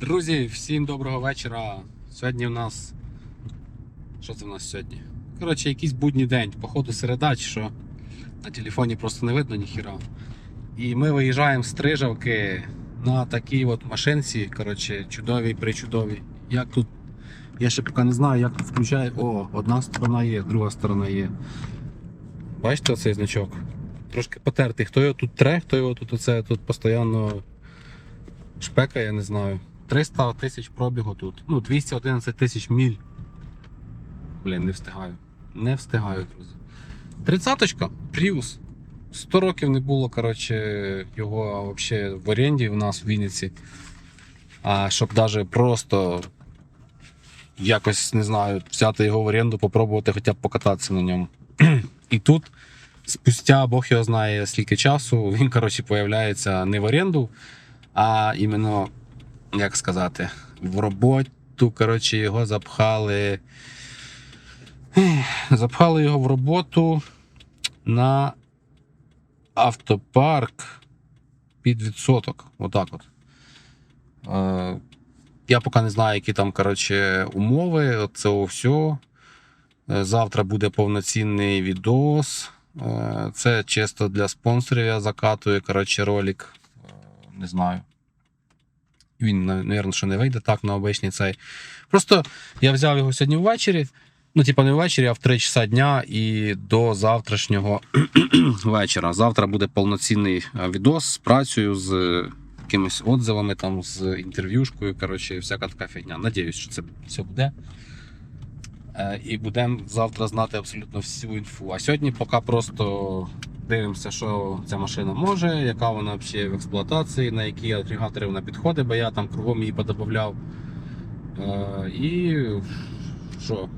Друзі, всім доброго вечора. Сьогодні у нас. Що це в нас сьогодні? Коротше, якийсь будній день, походу середа що. На телефоні просто не видно ніхіра. І ми виїжджаємо з Стрижавки на такій от машинці. Коротше, чудовій причудовій. Як тут. Я ще поки не знаю, як тут включає. О, одна сторона є, друга сторона є. Бачите оцей значок? Трошки потертий. Хто його тут тре, хто його тут оце тут постійно шпека, я не знаю. 300 тисяч пробігу тут. Ну, 211 тисяч міль. Блін, не встигаю. Не встигаю, друзі. Тридцяточка, Prius. 100 років не було, коротше, його взагалі в оренді у нас в Вінниці. А щоб навіть просто якось, не знаю, взяти його в оренду, попробувати хоча б покататися на ньому. І тут, спустя Бог його знає скільки часу, він, коротше, появляється не в оренду, а іменно, як сказати, в роботу, коротше, його запхали. Запхали його в роботу на автопарк під відсоток. Отак от. Е, я поки не знаю, які там коротше, умови. От Це Завтра буде повноцінний відос. Е, Це чисто для спонсорів я закатую коротше, ролик. Е, Не знаю. Він, мабуть, що не вийде так на обичний цей. Просто я взяв його сьогодні ввечері. Ну, типа, не ввечері, а в 3 часа дня і до завтрашнього вечора. Завтра буде повноцінний е, відос з працею, з е, якимись отзивами, там, з інтерв'юшкою. Коротше, всяка така фігня. Надіюсь, що це все буде. Е, І будемо завтра знати абсолютно всю інфу. А сьогодні поки просто дивимося, що ця машина може, яка вона взагалі в експлуатації, на які агрегатори вона підходить, бо я там кругом її подобавляв. Е, І що?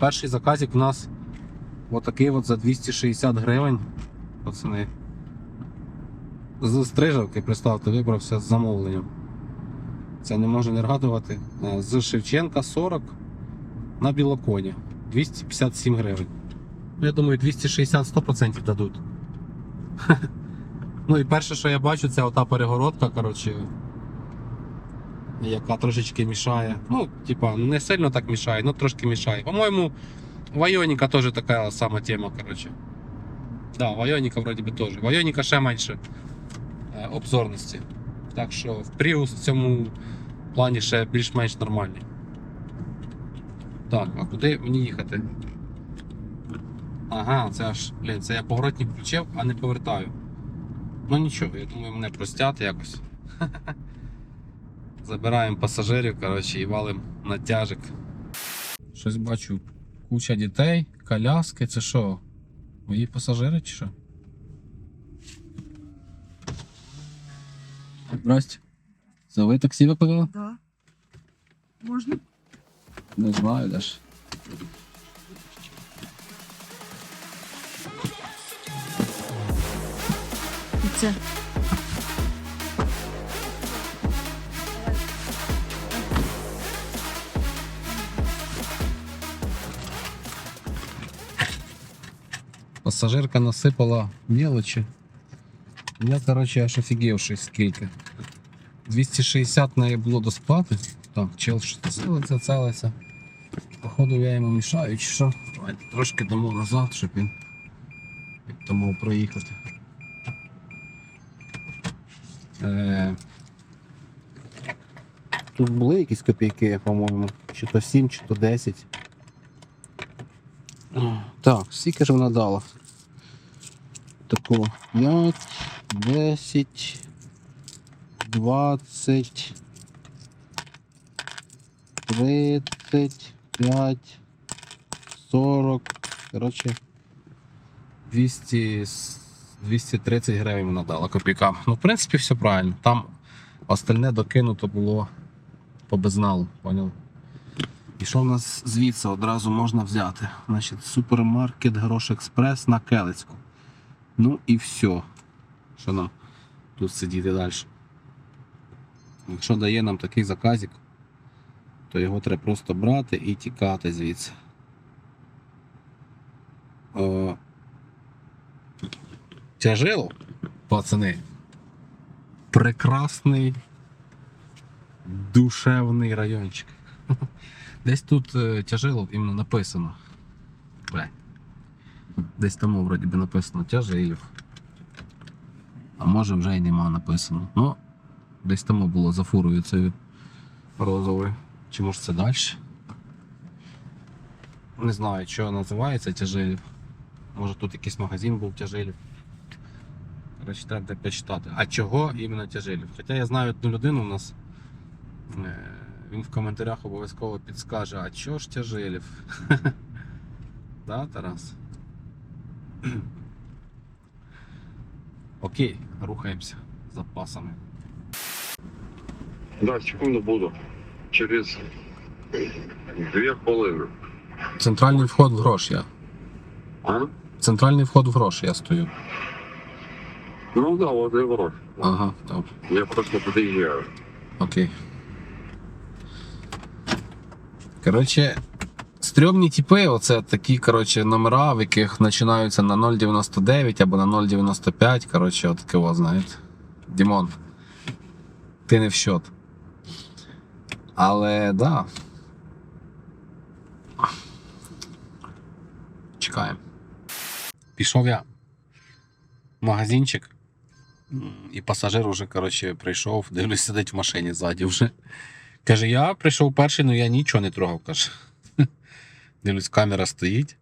Перший заказик у нас отакий от за 260 гривень. Пацани. З стрижавки, представте, вибрався з замовленням. Це не може не радувати. Е, З Шевченка 40 на білоконі 257 гривень. Ну, Я думаю, 260 100% дадуть. Ну і перше, що я бачу, це ота перегородка, коротше, яка трошечки мішає. Ну, типа, не сильно так мішає, ну трошки мішає. По-моєму, у Айоніка теж така сама тема, коротше. Да, у Айоніка вроді би теж. У Айоніка ще менше е, обзорності. Так що в Prius в цьому плані ще більш-менш нормальний. Так, а куди мені їхати? Ага, це аж, блін, це я поворотник включив, а не повертаю. Ну нічого, я думаю, мене простять якось. Забираємо пасажирів, коротше, і валим на тяжик. Щось бачу. Куча дітей, коляски, це що? Мої пасажири чи що? Здрасте. Це ви таксі викликали? Да. Можна? Не знаю даже. І це. Пасажирка насипала мелочі. Я, короче, аж офігівши скільки. 260 неї було до сплати. Так, чел що целиться, целиться. Походу я йому мішаю, чи що? Давайте трошки дамо назад, щоб він як мав проїхати. Е... Тут були якісь копійки, по-моєму. Чи то 7, чи то 10. Так, скільки ж вона дала? Таку 5, 10, 20, 35, 40. Коротше, 200, с- 230 гривень вона дала копійкам. Ну, в принципі, все правильно. Там остальне докинуто було по безналу, поняв? І що в нас звідси одразу можна взяти? Значить, супермаркет Грош Експрес на Келицьку. Ну і все. Що нам тут сидіти далі? Якщо дає нам такий заказик, то його треба просто брати і тікати звідси. О, тяжило, пацани. Прекрасний Душевний райончик. Десь тут е, тяжило іменно написано. Десь тому вроді би написано тяжилів. А може вже й нема написано. Ну, десь тому було за фурою цією розовою. Чи може це далі? Не знаю, що називається тяжилів. Може тут якийсь магазин був тяжилів. Треба буде почитати. А чого іменно тяжилів? Хоча я знаю одну людину у нас. е, Він в коментарях обов'язково підскаже, а чого ж тяжилів? Да, Тарас? Окей, рухаємося з запасами. Да, секунду буду. Через дві хвилини. Центральний вход в грош я. А? Центральний вход в грош я стою. Ну да, вот і ворот. Ага, добре. Я просто під'їжджаю. Окей. Коротше, стрьомні типи, оце такі, коротше, номера, в яких починаються на 0,99 або на 0,95. Коротше, отаке о, знаєте. Дімон. Ти не в счет. Але да. Чекаємо. Пішов я в магазинчик. І пасажир уже, коротше, прийшов, дивлюсь, сидить в машині ззаді вже. Каже, я прийшов перший, але я нічого не трогав. каже. Дивлюсь, камера стоїть.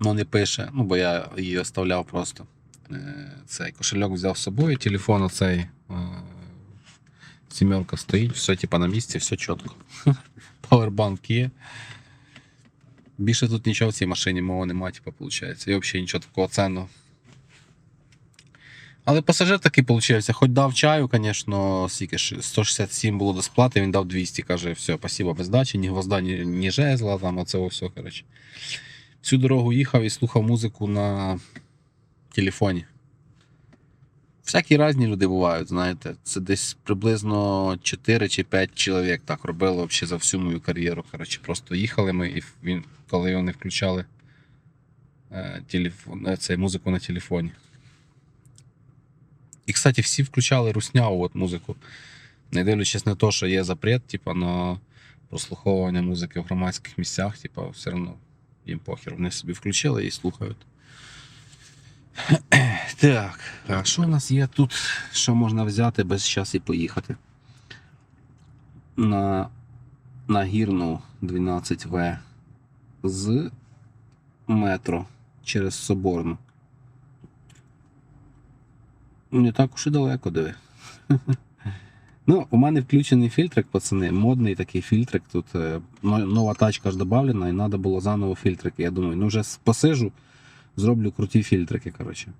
Ну, не пише, ну, бо я її оставляв просто. Е, Цей кошельок взяв з собою, телефон оцей. е, Сімерка стоїть, все типа на місці, все чітко. Павербанк є. Більше тут нічого в цій машині мого немає, типа, виходить. І взагалі нічого такого ценного. Але пасажир такий получився, хоч дав чаю, звісно, скільки 167 було до сплати, він дав 200, каже, все, спасибо, без дачі, ні гвозда, ні, ні жезла, там оце все, коротше. Всю дорогу їхав і слухав музику на телефоні. Всякі різні люди бувають, знаєте. Це десь приблизно 4 чи 5 чоловік так робило взагалі за всю мою кар'єру. Коротше, просто їхали ми, і він, коли вони включали е, телефон, е, це, музику на телефоні. І, кстати, всі включали русняву от музику. Не дивлячись на те, що є запрет, типа, на прослуховування музики в громадських місцях, типа, все одно їм похер. Вони собі включили і слухають. Так, а що в нас є тут? Що можна взяти без час і поїхати? На, на гірну 12В з метро через Соборну. Не так уж і далеко диви. Ну, у мене включений фільтрик, пацани, модний такий фільтрик. Тут е, нова тачка ж додавлена, і треба було заново фільтрики. Я думаю, ну вже посижу, зроблю круті фільтрики. коротше.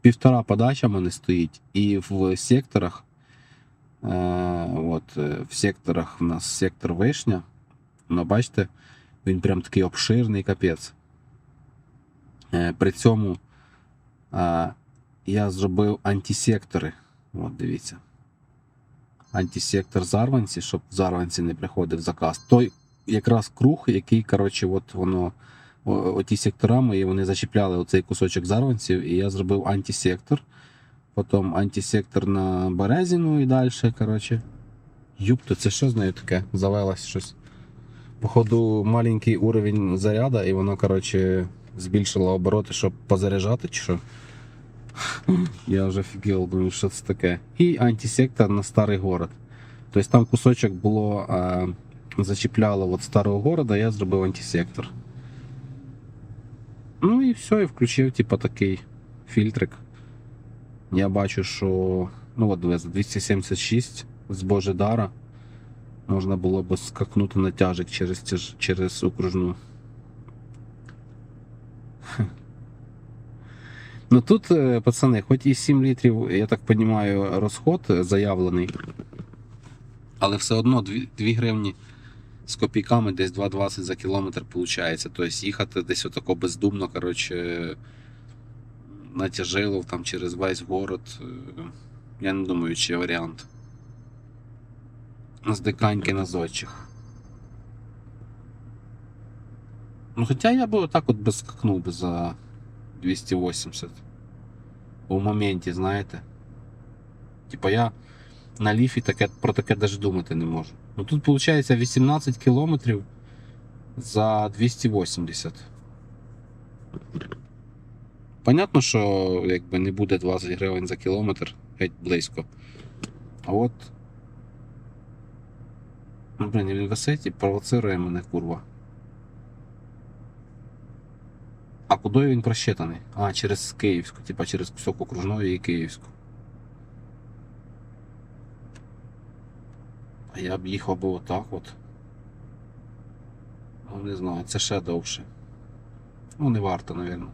Півтора подача в мене стоїть, і в секторах. Е, от, е, в секторах у нас сектор вишня. Ну, бачите, він прям такий обширний капець. Е, при цьому. Я зробив антисектори. От дивіться. Антисектор зарванці, щоб зарванці не приходив заказ. Той якраз круг, який, коротше, от воно. Оті сектора мої, вони зачіпляли оцей кусочок зарванців, і я зробив антисектор. Потім антисектор на Березіну і далі, коротше. Юпто, це що з нею таке? Завелось щось. Походу, маленький уровень заряду, і воно, коротше, збільшило обороти, щоб позаряджати, чи що. Я вже офігел, думаю, що це таке. І антисектор на старий город. Тобто там кусочок було е, зачіпляло від старого города, я зробив антисектор. Ну і все, і включив, типа, такий фільтрик. Я бачу, що. Ну от дивись, 276 з Божедара. Можна було б скакнути на тяжик через, через окружну. Ну тут, е, пацани, хоч і 7 літрів, я так розумію, розход заявлений. Але все одно 2, 2 гривні з копійками десь 2,20 за кілометр виходить. Тобто їхати десь отако бездумно, коротше, на там через весь город. е, Я не думаю, чи є варіант. З диканьки на зодчих. Ну, хоча я би отак от би скакнув би за 280. У моменті, знаєте. Типа я на ліфі таке, про таке навіть думати не можу. Ну тут виходить 18 кілометрів за 280. Понятно, що якби не буде 20 гривень за кілометр, геть близько. А от. Ну, блін, він висить і провоцирує мене, курва. А куди він просчитаний? А, через Київську, типа через кусок окружної і Київську. А я б їхав би отак от. Ну, не знаю, це ще довше. Ну, не варто, напевно.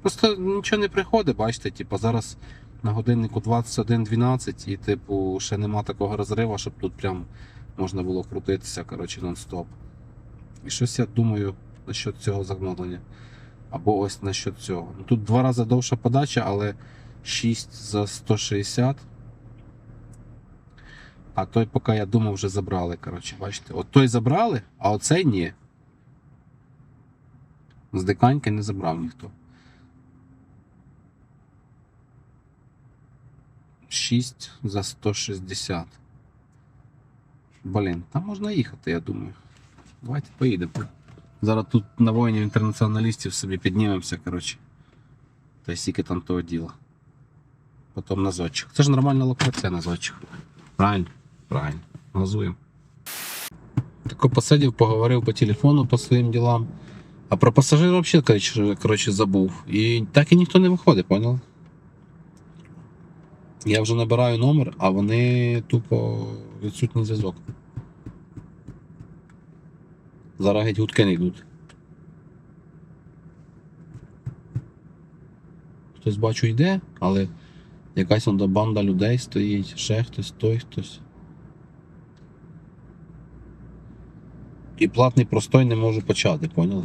Просто нічого не приходить, бачите, типа зараз на годиннику 21.12 і, типу, ще нема такого розриву, щоб тут прям можна було крутитися, коротше, нон-стоп. І щось я думаю насчет цього замовлення. Або ось насчет цього. Ну, Тут два рази довша подача, але 6 за 160. А той, поки я думав, вже забрали. Коротше, бачите. От той забрали, а оцей ні. З диканьки не забрав ніхто. 6 за 160. Блін, там можна їхати, я думаю. Давайте поїдемо. Зараз тут на воїнів інтернаціоналістів собі піднімемося, коротше. Та й стільки там того діла. Потім на зодчих. Це ж нормальна локація на зодчих. Правильно? Правильно. Газуємо. Тако посидів, поговорив по телефону по своїм ділам. А про пасажирів взагалі, коротше, забув. І так і ніхто не виходить, поняли? Я вже набираю номер, а вони тупо відсутній зв'язок. Зараз геть гудки не йдуть. Хтось бачу йде, але якась банда людей стоїть, ще хтось, той хтось. І платний простой не можу почати, поняли?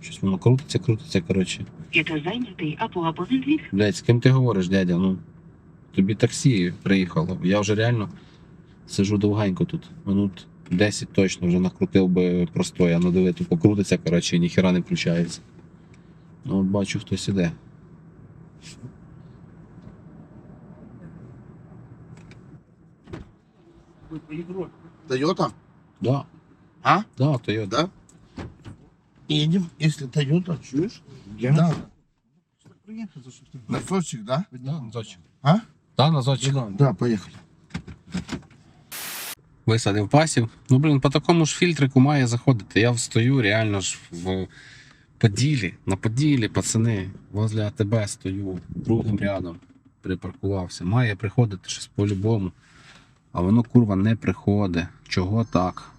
Щось воно крутиться, крутиться, коротше. Якщо зайнятий або абонент від Блять, з ким ти говориш, дядя? Ну, тобі таксі приїхало. Я вже реально сижу довгенько тут. Минут 10 точно вже накрутив би простой, а ну диви, тупо крутиться, коротше, і ніхіра не включається. Ну, от бачу, хтось іде. Тойота? Да. А? Да, то я. Да? Едем, если Тойота, чуешь? Да. На сочек, да? Да, на зодчик. А? Да, на зодчик. Да, поехали. Висадив пасів. Ну, блін, по такому ж фільтрику має заходити. Я встаю реально ж в Поділі, на Поділі, пацани, возле АТБ стою, другим рядом припаркувався. Має приходити щось по-любому. А воно курва не приходить. Чого так?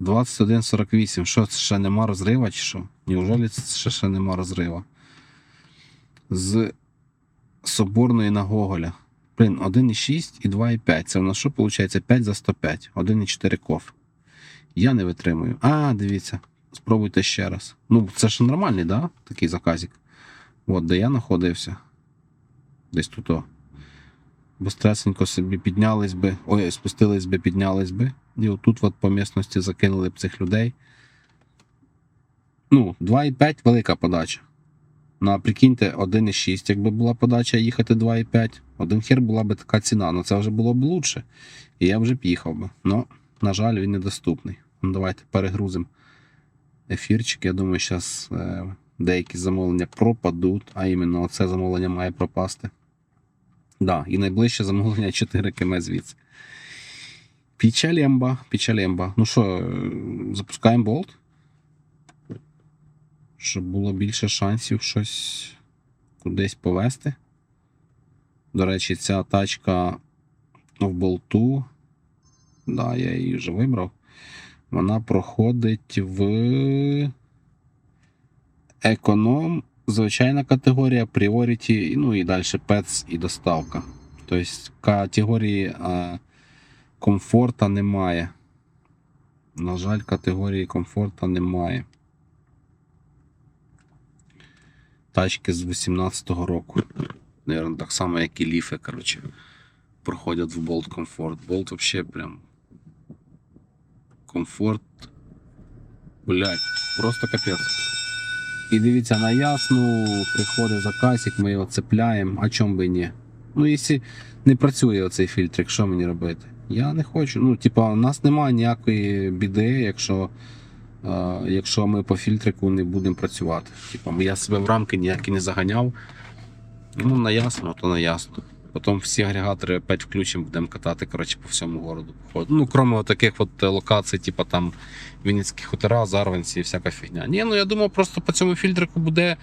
21.48. Що, це ще нема розрива чи що? Неужели це ще, ще нема розрива? З Соборної на Гоголя. Блін, 1,6 і 2,5. Це у нас що виходить? 5 за 105. 1,4 коф. Я не витримую. А, дивіться. Спробуйте ще раз. Ну, це ж нормальний, да? Такий заказик. От, де я знаходився. Десь тут. о. Бистресенько собі піднялись би. Ой, спустились би, піднялись би. І отут от по місності закинули б цих людей. Ну, 2,5 велика подача. Ну, а прикиньте, 1,6, якби була подача їхати 2,5, один хер була би така ціна. Ну це вже було б лучше. І я вже б їхав би. Ну, на жаль, він недоступний. Ну, давайте перегрузимо ефірчик. Я думаю, зараз е, деякі замовлення пропадуть, а іменно оце замовлення має пропасти. Да, і найближче замовлення 4 км звідси. Пічалемба, пічалемба. Ну що, е, запускаємо болт? Щоб було більше шансів щось кудись повезти. До речі, ця тачка в болту. Да, я її вже вибрав. Вона проходить в економ, звичайна категорія, пріоріті, ну і далі пец і доставка. Тобто категорії а, комфорта немає. На жаль, категорії комфорта немає. Тачки з 18-го року. Наверно, так само, як і ліфи, коротше, проходять в Bolt Comfort. Bolt взагалі прям. Комфорт. Блять, просто капець. І дивіться, на ясну приходить заказик, ми його цепляємо, а чом би ні. Ну, якщо не працює оцей фільтрик, що мені робити? Я не хочу. Ну, типа, у нас немає ніякої біди, якщо, якщо ми по фільтрику не будемо працювати. Типа, я себе в рамки ніякі не заганяв. Ну, на ясно, то на ясно. Потім всі агрегатори опять включимо, будемо катати коротше, по всьому городу. походу. Ну, крім таких от е, локацій, типу там Вінницькі хутора, Зарванці і всяка фігня. Ні, ну я думаю, просто по цьому фільтрику буде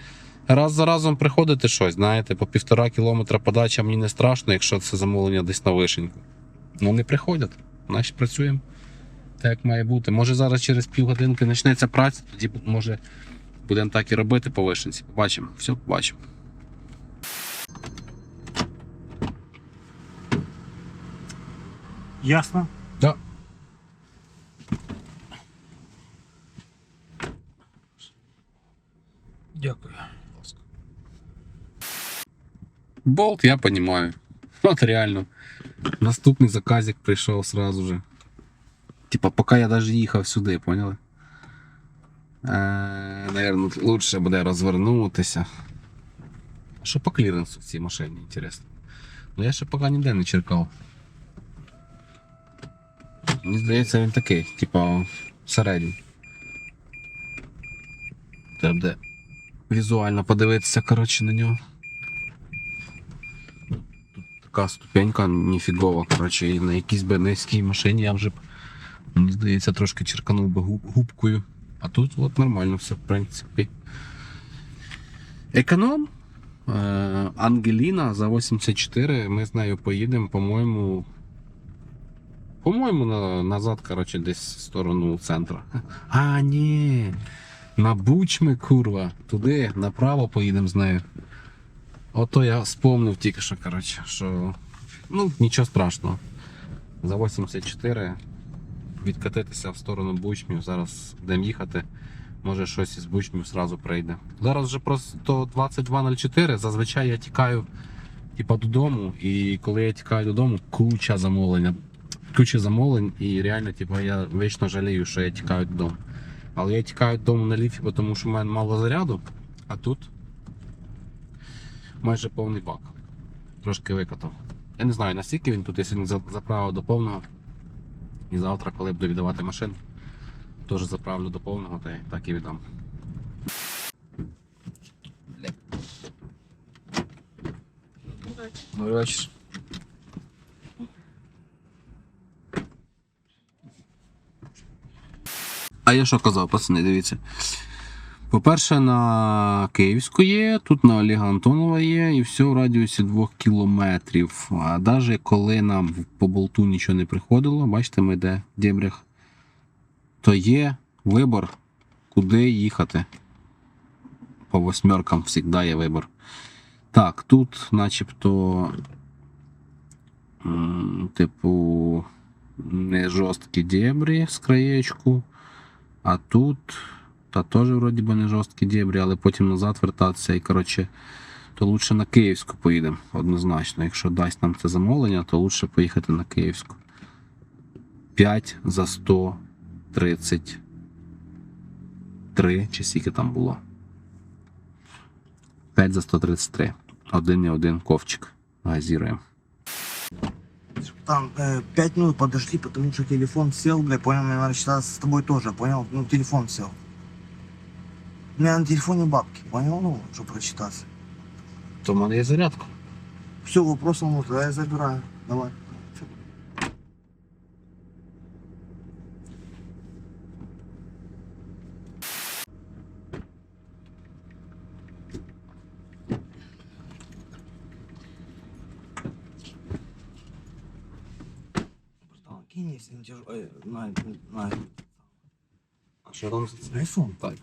раз за разом приходити щось, знаєте, по півтора кілометра подача мені не страшно, якщо це замовлення десь на вишеньку. Ну, не приходять, значить працюємо. Так як має бути. Може зараз через півгодинки почнеться праця, тоді може будемо так і робити по вишенці. Побачимо. Все, побачимо. Ясно. Да. Дякую. Болт, я понимаю. Вот реально. Наступний заказик прийшов сразу же. Типа, поки я даже їхав сюди, поняли? Е, наверное, лучше буде розвернутися. Що по кліренсу в цій машині, інтересно. Ну я ще поки ніде не черкав. Мені здається, він такий, типа, середній. Треба буде візуально подивитися, коротше, на нього. Тут Така ступенька ніфігова, коротше, і на якійсь би низькій машині я вже б, мені здається, трошки черканув би губкою. А тут от нормально все, в принципі. Економ. Е, Ангеліна за 84. Ми з нею поїдемо, по-моєму. По-моєму, назад, коротше, десь в сторону центру. А, ні. На Бучми, курва. Туди направо поїдемо з нею. Ото я спомнив тільки що, коротше, що. Ну, нічого страшного. За 84 відкатитися в сторону Бучмів. Зараз будемо їхати. Може щось із Бучмів зразу прийде. Зараз вже просто 22.04. Зазвичай я тікаю типа, додому, і коли я тікаю додому, куча замовлення. Куча замовлень, і реально, типа, я вічно жалію, що я тікаю додому. Але я тікаю додому на ліфі, тому що в мене мало заряду, а тут майже повний бак. Трошки викатав. Я не знаю, наскільки він тут, я сьогодні за- заправив до повного. І завтра, коли буду віддавати машину, теж заправлю до повного, та так і віддам. Добрий вечір. А я що казав, пацани, дивіться. По-перше, на Київську є, тут на Олега Антонова є, і все в радіусі 2 кілометрів. А навіть коли нам по болту нічого не приходило, бачите, ми де дебрях, то є вибор, куди їхати. По восьмеркам завжди є вибор. Так, тут начебто, типу, не жорсткі дебрі з краєчку, а тут. Та теж вроді би не жорсткі дебрі, але потім назад вертатися і коротше, то лучше на Київську поїдемо однозначно. Якщо дасть нам це замовлення, то лучше поїхати на Київську. 5 за 133. Чи скільки там було? 5 за 133. Один і один ковчик. Газіруємо. Там э, пять минут подожди, потому что телефон сел, бля, понял, мне надо считаться с тобой тоже, понял? Ну, телефон сел. У меня на телефоне бабки, понял? Ну, чтобы прочитаться. То в мене є зарядка. Все, вопросов нет, тогда я забираю. Давай. Кинь, если не тяжело. Э, на, на, А що там за це? айфон. Так.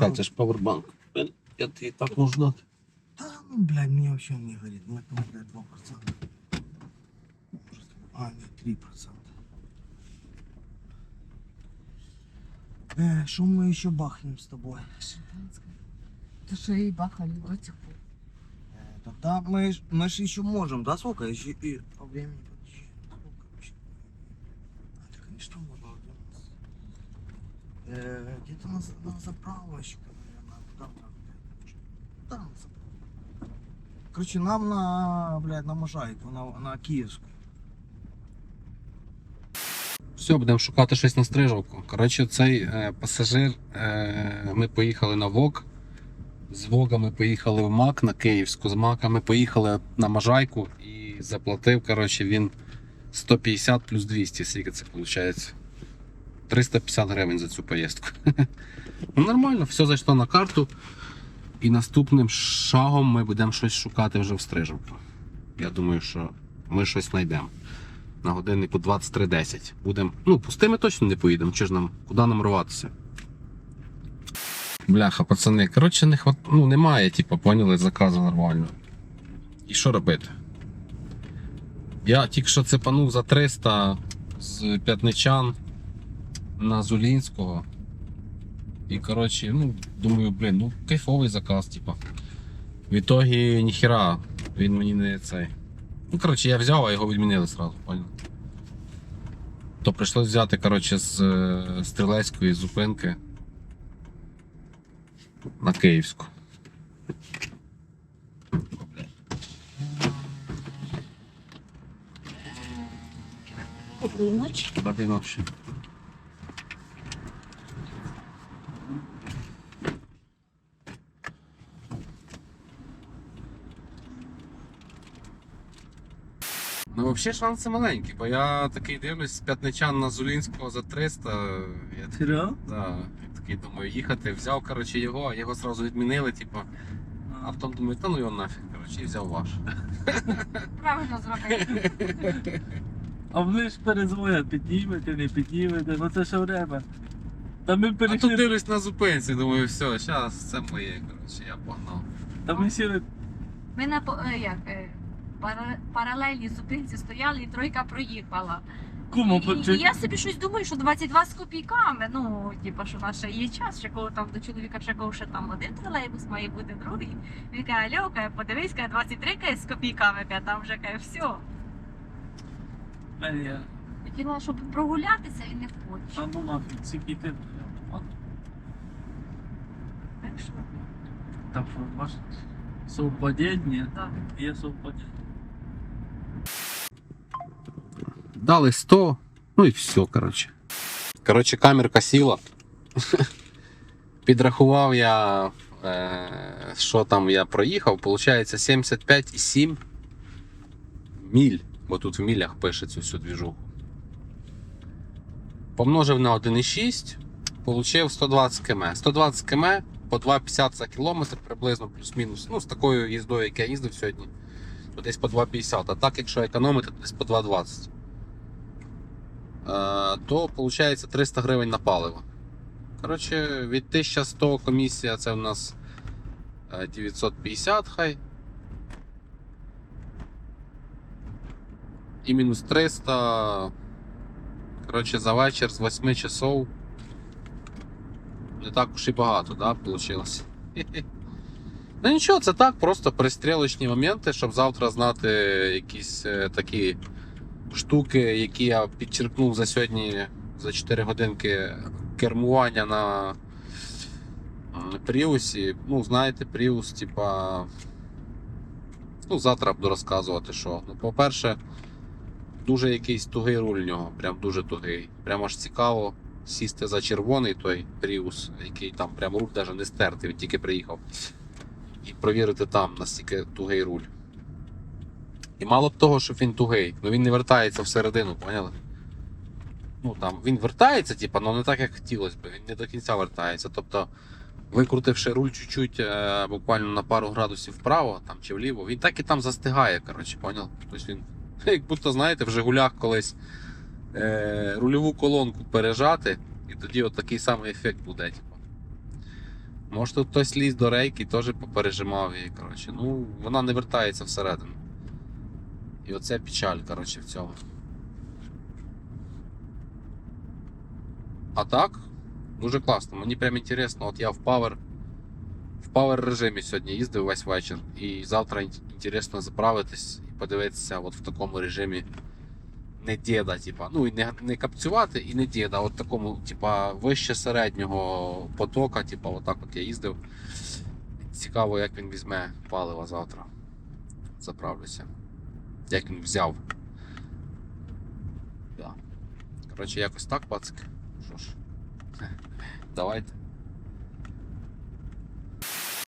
Чекай, це ж павербанк. Я тобі так можу дати. Да, ну, блядь, мне вообще не горит. Мы там, блядь, 2%. Может, А, нет, 3%. Э, что мы еще бахнем с тобой? То що і бахали до цих пор. Э, Тогда мы, ж- мы же еще можем, да, сколько? Еще и по времени, подожди, сколько вообще? А, да, конечно. Где-то на, за- на заправочку, наверное? Там, на заправочку. Короче, нам на, блядь, на Можайку, на, на Киевскую. Все, будемо шукати щось на стрижовку. Коротше, цей е, пасажир. Е, ми поїхали на ВОК. З Вога ми поїхали в МАК на Київську. З МАКа ми поїхали на Можайку і заплатив. Коротше, він 150 плюс 200. Скільки це виходить? 350 гривень за цю поїздку. Ну, нормально, все зайшло на карту. І наступним шагом ми будемо щось шукати вже в стрижовку. Я думаю, що ми щось знайдемо на годиннику 23.10. Будемо. Ну, пустими точно не поїдемо. Чи ж нам, куди нам рватися? Бляха, пацани. Коротше, не хват... ну, немає, типу, поняли, заказу нормально. І що робити? Я тільки що цепанув за 300 з п'ятничан на Зулінського. І коротше, ну, думаю, блін, ну кайфовий заказ, типа. В ітогі ніхіра, він мені не цей. Ну, коротше, я взяв, а його відмінили сразу, понял. То прийшлось взяти, коротше, з е, стрілецької зупинки на Київську. Доброї ночі. Доброї ночі. Ну, взагалі шанси маленькі, бо я такий дивлюсь з п'ятничан на Зулінського за 300. Я Серйозно? Да, я такий думаю, їхати, взяв коротше, його, а його одразу відмінили, типу. А потім думаю, та ну його нафіг, коротше, і взяв ваш. Правильно зробили. А вони ж перезвонять, піднімете, не піднімете, ну це ще время. Та ми А тут дивлюсь на зупинці, думаю, все, зараз це моє, коротше, я погнав. та ми сіли, Ми на по- е, як, е, паралельній зупинці стояли і тройка проїхала. кумо, І, і я собі щось думаю, що 22 з копійками. Ну, типу, що в нас ще є час, ще коли там до чоловіка чекав, ще там один тролейбус має бути другий. Він каже, Альо, каже, подивись, каже, 23 каже, з копійками, каже, там вже каже, все. Е, я- Хотіла, щоб прогулятися і не Та хоче. ну нафіг, ці кіти. От, Так що, Там що, бачиш, совпадіння, так. є совпадіння. Дали 100, ну і все, коротше. Коротше, камерка сіла. Підрахував я, е, що там я проїхав, виходить 75,7 міль, бо тут в мілях пише цю всю двіжуху. Помножив на 1,6, получив 120 км. 120 км по 2,50 за кілометр приблизно, плюс-мінус. Ну, з такою їздою, як я їздив сьогодні, то десь по 2,50. А так, якщо економити, то десь по 2,20. Е, то виходить 300 гривень на паливо. Коротше, від 1100 комісія це в нас е, 950 хай. І мінус 300. Коротше, за вечір з 8 часов. Не так уж і багато, да, вийшло. Ну нічого, це так, просто пристрілочні моменти, щоб завтра знати якісь е, такі штуки, які я підчеркнув за сьогодні за 4 годинки кермування на Пріусі. Ну, знаєте, Пріус, типа. Ну, завтра буду розказувати, що. Ну, по-перше, дуже якийсь тугий руль в нього, прям дуже тугий. Прям аж цікаво сісти за червоний той Пріус, який там прям руль навіть не стертий, він тільки приїхав. І провірити там, настільки тугий руль. І мало б того, що він тугий, ну він не вертається всередину, поняли? Ну там він вертається, типа, але не так, як хотілося б, він не до кінця вертається. Тобто, викрутивши руль чуть-чуть, е, буквально на пару градусів вправо там, чи вліво, він так і там застигає, коротше, поняв? Тобто він, як будто, знаєте, в Жигулях колись е, рульову колонку пережати, і тоді от такий самий ефект буде. Типу. Може тут хтось ліз до рейки, теж попережимав її. Коротше. Ну, вона не вертається всередину. І оце печаль, коротше, в цьому. А так, Дуже класно. Мені прям інтересно, от я в Power, в Power режимі сьогодні їздив весь вечір. І завтра інтересно заправитись і подивитися от в такому режимі не діда, типа. Ну і не, не капцювати, і не діда. От такому, типа, вище середнього потока, типа, отак от я їздив. Цікаво, як він візьме паливо завтра. Заправлюся. Як він взяв. Да. Коротше, якось так, пацик. Що ж. Давайте.